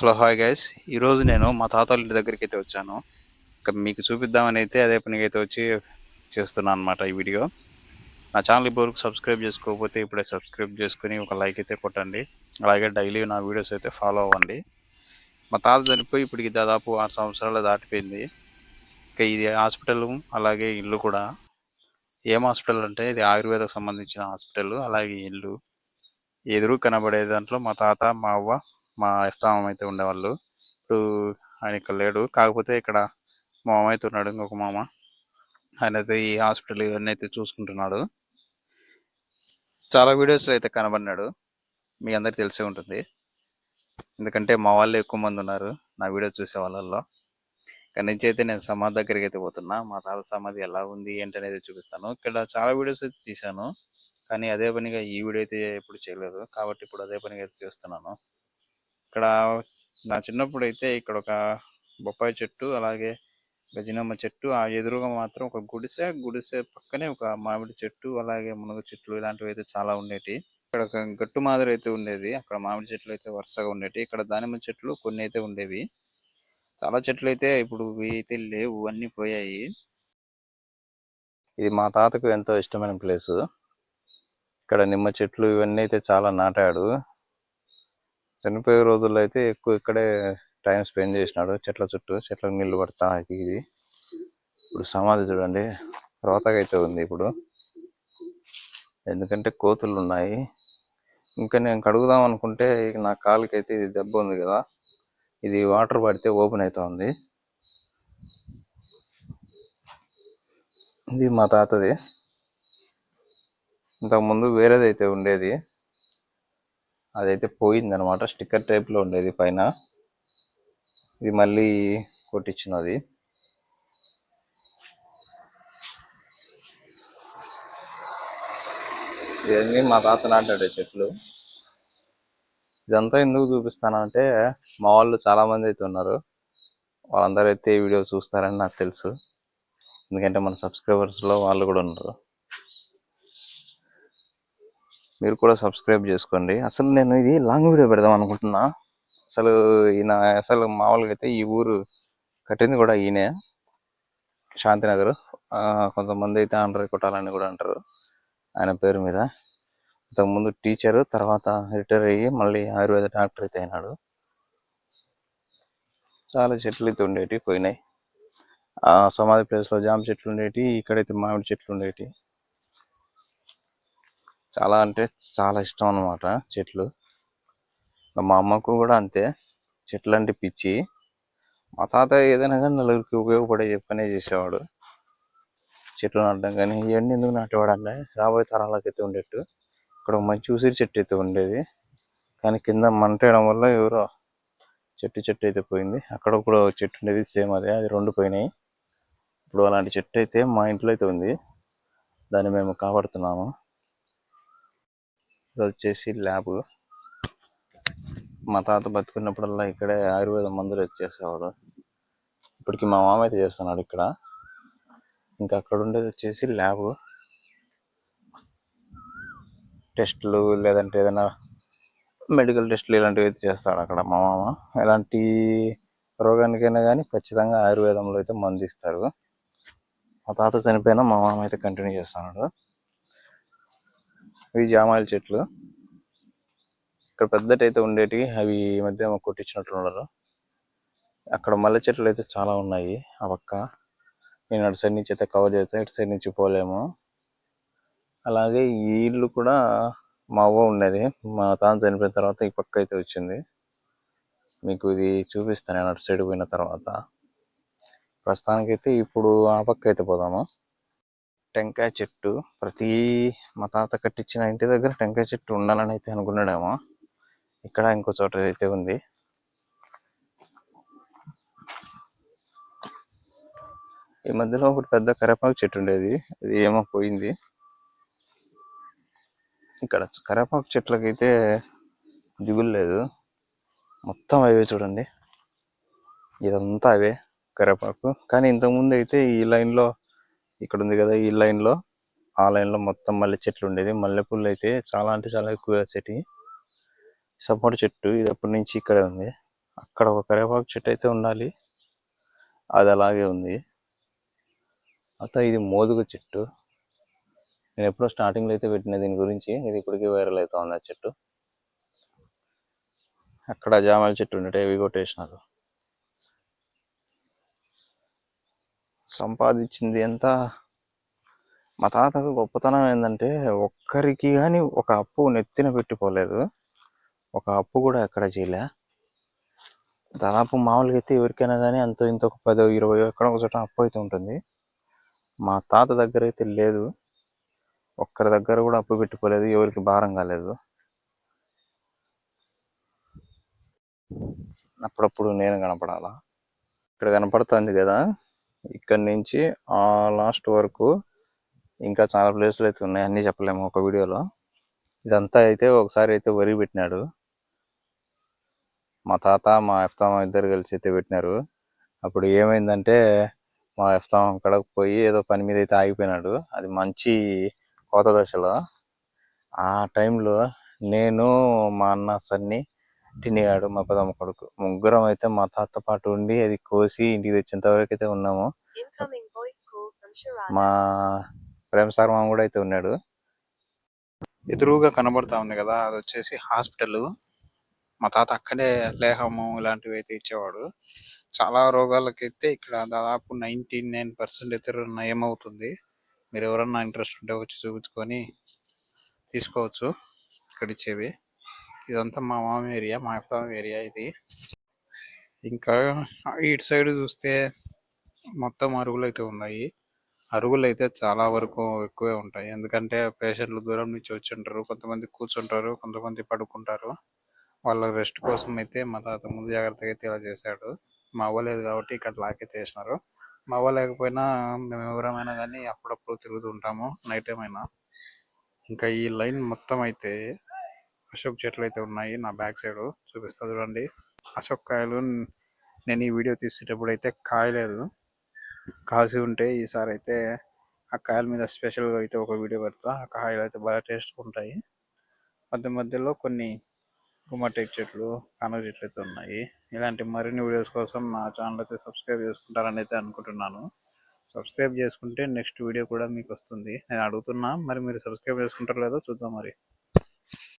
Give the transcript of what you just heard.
Hello hi guys. ఈరోజు నేను మా తాత వాళ్ళ ఇంటి దగ్గరికి అయితే వచ్చాను. ఇక మీకు చూపిద్దామని అయితే అదే పనికి అయితే వచ్చి చేస్తున్నాను అనమాట ఈ వీడియో. నా ఛానల్ ఇప్పటివరకు సబ్స్క్రైబ్ చేసుకోకపోతే ఇప్పుడే సబ్స్క్రైబ్ చేసుకుని ఒక లైక్ అయితే కొట్టండి. అలాగే డైలీ నా వీడియోస్ అయితే ఫాలో అవ్వండి. మా తాత చనిపోయి ఇప్పటికి దాదాపు ఆరు సంవత్సరాలు దాటిపోయింది. ఇక ఇది హాస్పిటల్ అలాగే ఇల్లు కూడా. ఏం హాస్పిటల్ అంటే ఇది ఆయుర్వేదకు సంబంధించిన హాస్పిటల్ అలాగే ఇల్లు. ఎదురు కనబడే దాంట్లో మా తాత మా అవ్వ మా ఎఫ్తామం అయితే ఉండేవాళ్ళు. ఇప్పుడు ఆయన ఇక్కడ లేడు. కాకపోతే ఇక్కడ మా మామ అయితే ఉన్నాడు ఇంకొక మామ. ఆయన అయితే ఈ హాస్పిటల్ ఇవన్నీ అయితే చూసుకుంటున్నాడు. చాలా వీడియోస్లో అయితే కనబడినాడు. మీ అందరికి తెలిసే ఉంటుంది. ఎందుకంటే మా వాళ్ళు ఎక్కువ మంది ఉన్నారు నా వీడియో చూసే వాళ్ళల్లో. ఇక్కడ నుంచి అయితే నేను సమాధి దగ్గరికి అయితే పోతున్నా. మా తాత సమాధి ఎలా ఉంది ఏంటి అనేది చూపిస్తాను. ఇక్కడ చాలా వీడియోస్ అయితే తీశాను. కానీ అదే పనిగా ఈ వీడియో అయితే ఎప్పుడు చేయలేదు. కాబట్టి ఇప్పుడు అదే పనిగా అయితే చేస్తున్నాను. ఇక్కడ నా చిన్నప్పుడు అయితే ఇక్కడ ఒక బొప్పాయి చెట్టు అలాగే గజనమ్మ చెట్టు. ఆ ఎదురుగా మాత్రం ఒక గుడిసె గుడిసె పక్కనే ఒక మామిడి చెట్టు అలాగే మునగ చెట్లు ఇలాంటివి అయితే చాలా ఉండేటి. ఇక్కడ ఒక గట్టు మాదిరి అయితే ఉండేది. అక్కడ మామిడి చెట్లు అయితే వరుసగా ఉండేవి ఇక్కడ దానిమ్మ చెట్లు కొన్ని అయితే ఉండేవి. చాలా చెట్లు అయితే ఇప్పుడు అయితే లేవు అన్ని పోయాయి. ఇది మా తాతకు ఎంతో ఇష్టమైన ప్లేస్. ఇక్కడ నిమ్మ చెట్లు ఇవన్నీ అయితే చాలా నాటాడు. చనిపోయే రోజుల్లో అయితే ఎక్కువ ఇక్కడే టైం స్పెండ్ చేసినాడు. చెట్ల చుట్టూ చెట్లకు నీళ్ళు పడతా అది ఇది. ఇప్పుడు సమాధి చూడండి. రోతగా అయితే ఉంది ఇప్పుడు. ఎందుకంటే కోతులు ఉన్నాయి. ఇంకా నేను కడుగుదాం అనుకుంటే నా కాలుకి అయితే ఇది దెబ్బ ఉంది కదా. ఇది వాటర్ పడితే ఓపెన్ అవుతుంది ఇది మా తాతది. ఇంతకుముందు వేరేది అయితే ఉండేది. అదైతే పోయింది అనమాట స్టిక్కర్ టైప్లో ఉండేది పైన. ఇది మళ్ళీ కొట్టించినది. ఇవన్నీ మా తాత నాటాడే చెట్లు. ఇదంతా ఎందుకు చూపిస్తానంటే మా వాళ్ళు చాలా మంది అయితే ఉన్నారు. వాళ్ళందరూ అయితే ఈ వీడియో చూస్తారని నాకు తెలుసు. ఎందుకంటే మన సబ్స్క్రైబర్స్లో వాళ్ళు కూడా ఉన్నారు. మీరు కూడా సబ్స్క్రైబ్ చేసుకోండి. అసలు నేను ఇది లాంగ్ వీడియో పెడదాం అనుకుంటున్నా. అసలు ఈయన అసలు మామూలుగా అయితే ఈ ఊరు కట్టింది కూడా ఈయనే. శాంతినగర్. కొంతమంది అయితే ఆంధ్ర కొట్టాలని కూడా అంటారు. ఆయన పేరు మీద. ఇంతకుముందు టీచర్ తర్వాత రిటైర్ అయ్యి మళ్ళీ ఆయుర్వేద డాక్టర్ అయితే అయినాడు. చాలా చెట్లు అయితే ఉండేటివి పోయినాయి. సమాధి ప్లేస్లో జామ చెట్లు ఉండేటి ఇక్కడైతే మామిడి చెట్లు ఉండేటి. చాలా అంటే చాలా ఇష్టం అన్నమాట చెట్లు. మా అమ్మకు కూడా అంతే. చెట్లు అంటే పిచ్చి. మా తాత ఏదైనా కానీ నలుగురికి ఉపయోగపడే పనే చేసేవాడు. చెట్లు నాటడం కానీ ఇవన్నీ ఎందుకు నాటేవాడు అంటే రాబోయే తరాలకు అయితే ఉండేట్టు. ఇక్కడ ఒక మంచి ఉసిరి చెట్టు అయితే ఉండేది. కానీ కింద మంటేయడం వల్ల ఎవరో చెట్టు చెట్టు అయితే పోయింది. అక్కడ కూడా చెట్టు ఉండేది సేమ్ అదే. అది రెండు పోయినాయి. ఇప్పుడు అలాంటి చెట్టు అయితే మా ఇంట్లో అయితే ఉంది. దాన్ని మేము కాపాడుతున్నాము. ఇది వచ్చేసి ల్యాబ్ మా తాత బతుకున్నప్పుడల్లా ఇక్కడే ఆయుర్వేద మందులు వచ్చేసేవాడు ఇప్పటికి మా మామ అయితే చేస్తున్నాడు ఇక్కడ. ఇంకా అక్కడ ఉండేది వచ్చేసి ల్యాబ్ టెస్టులు లేదంటే ఏదైనా మెడికల్ టెస్టులు ఇలాంటివి అయితే చేస్తాడు అక్కడ మా మామ. ఎలాంటి రోగానికైనా కానీ ఖచ్చితంగా ఆయుర్వేదంలో అయితే మందు ఇస్తారు మా తాత చనిపోయినా మా మామ అయితే కంటిన్యూ చేస్తున్నాడు. ఇవి జామాయిల చెట్లు. ఇక్కడ పెద్దటి అయితే ఉండేటివి అవి ఈ మధ్య కొట్టించినట్లు కొట్టించినట్లున్నారు అక్కడ మల్లె చెట్లు అయితే చాలా ఉన్నాయి ఆ పక్క. నేను అటు సైడ్ నుంచి అయితే కవర్ చేస్తే ఇటు సైడ్ నుంచి పోలేము. అలాగే ఈ ఇల్లు కూడా మా అవ్వ ఉండేది మా తాత చనిపోయిన తర్వాత ఈ పక్క అయితే వచ్చింది. మీకు ఇది చూపిస్తాను నేను అటు సైడ్ పోయిన తర్వాత. ప్రస్తుతానికైతే ఇప్పుడు ఆ పక్క అయితే పోదాము. టెంకాయ చెట్టు. ప్రతి మా తాత కట్టించిన ఇంటి దగ్గర టెంకాయ చెట్టు ఉండాలని అయితే అనుకున్నాడేమో. ఇక్కడ ఇంకో చోట అయితే ఉంది. ఈ మధ్యలో ఒకటి పెద్ద కరేపాకు చెట్టు ఉండేది. అది ఏమో పోయింది. ఇక్కడ కరేపాకు చెట్లకైతే దిగులు లేదు. మొత్తం అవే చూడండి. ఇదంతా అవే కరేపాకు. కానీ ఇంతకుముందు అయితే ఈ లైన్లో ఇక్కడ ఉంది కదా ఈ లైన్లో. ఆ లైన్లో మొత్తం మల్లె చెట్లు ఉండేది మల్లెపూలు అయితే చాలా అంటే చాలా ఎక్కువ వచ్చేటి సపోటా చెట్టు ఇది అప్పటి నుంచి ఇక్కడే ఉంది. అక్కడ ఒక కరివేపాకు చెట్టు అయితే ఉండాలి. అది అలాగే ఉంది. అత ఇది మోదుగ చెట్టు. నేను ఎప్పుడో స్టార్టింగ్లో అయితే పెట్టిన దీని గురించి. ఇది ఇప్పటికీ వైరల్ అవుతా ఉంది ఆ చెట్టు. అక్కడ జామాల చెట్టు ఉండే ఇవి కొట్టేసినారు. సంపాదించింది ఎంత? మా తాతకు గొప్పతనం ఏంటంటే ఒక్కరికి కానీ ఒక అప్పు నెత్తిన పెట్టిపోలేదు ఒక అప్పు కూడా ఎక్కడ చేయలే. దాదాపు మామూలుగా అయితే ఎవరికైనా కానీ అంత ఇంత ఒక పదో ఇరవై ఎక్కడ ఒక చోట అప్పు అయితే ఉంటుంది. మా తాత దగ్గర అయితే లేదు. ఒక్కరి దగ్గర కూడా అప్పు పెట్టుకోలేదు. ఎవరికి భారం కాలేదు. అప్పుడప్పుడు నేను కనపడాలా? ఇక్కడ కనపడుతుంది కదా? ఇక్కడ నుంచి ఆ లాస్ట్ వరకు ఇంకా చాలా ప్లేసులు అయితే ఉన్నాయి. అన్నీ చెప్పలేము ఒక వీడియోలో. ఇదంతా అయితే ఒకసారి అయితే వరి పెట్టినాడు. మా తాత మా ఎఫ్తామ ఇద్దరు కలిసి అయితే పెట్టినారు. అప్పుడు ఏమైందంటే మా ఎఫ్తామ అక్కడికి పోయి ఏదో పని మీద అయితే ఆగిపోయినాడు. అది మంచి కోత దశలో. ఆ టైంలో నేను మా అన్న సన్ని టినిగాడు మా పెదమ్మ కొడుకు. ముగ్గురం అయితే మా తాత పాటు ఉండి అది కోసి ఇంటికి తెచ్చేంత వరకు అయితే ఉన్నాము. మా ప్రేమ సార్ మామ కూడా అయితే ఉన్నాడు. ఎదురుగా కనబడతా ఉంది కదా అది వచ్చేసి హాస్పిటల్. మా తాత అక్కడే లేహము ఇలాంటివి అయితే ఇచ్చేవాడు. చాలా రోగాలకైతే ఇక్కడ దాదాపు నైన్టీ నైన్ పర్సెంట్ అయితే నయం అవుతుంది మీరు ఎవరన్నా ఇంట్రెస్ట్ ఉంటే వచ్చి చూపించుకొని తీసుకోవచ్చు. ఇక్కడ ఇచ్చేవి. ఇదంతా మా మామ ఏరియా మా ఎఫ్తాం ఏరియా ఇది. ఇంకా ఇటు సైడ్ చూస్తే మొత్తం అరుగులు అయితే ఉన్నాయి. అరుగులు అయితే చాలా వరకు ఎక్కువే ఉంటాయి. ఎందుకంటే పేషెంట్లు దూరం నుంచి వచ్చి ఉంటారు కొంతమంది కూర్చుంటారు కొంతమంది పడుకుంటారు. వాళ్ళ రెస్ట్ కోసం అయితే మా తాత ముందు జాగ్రత్తగా అయితే ఇలా చేశాడు. మా అవ్వలేదు కాబట్టి ఇక్కడ లాకైతే వేసినారు. మా అవ్వ లేకపోయినా మేము ఎవరమైనా కానీ అప్పుడప్పుడు తిరుగుతూ ఉంటాము నైట్ టైం అయినా ఇంకా ఈ లైన్ మొత్తం అయితే అశోక్ చెట్లు అయితే ఉన్నాయి నా బ్యాక్ సైడ్ చూపిస్తా చూడండి. అశోక్ కాయలు నేను ఈ వీడియో తీసేటప్పుడు అయితే కాయలేదు. కాసి ఉంటే ఈసారి అయితే ఆ కాయల మీద స్పెషల్గా అయితే ఒక వీడియో పెడతా. ఆ కాయలు అయితే బాగా టేస్ట్ ఉంటాయి. మధ్య మధ్యలో కొన్ని గుమ్మటేక్ చెట్లు కానుగ చెట్లు అయితే ఉన్నాయి. ఇలాంటి మరిన్ని వీడియోస్ కోసం నా ఛానల్ అయితే సబ్స్క్రైబ్ చేసుకుంటారని అయితే అనుకుంటున్నాను. సబ్స్క్రైబ్ చేసుకుంటే నెక్స్ట్ వీడియో కూడా మీకు వస్తుంది. నేను అడుగుతున్నా మరి మీరు సబ్స్క్రైబ్ చేసుకుంటారో లేదో చూద్దాం మరి.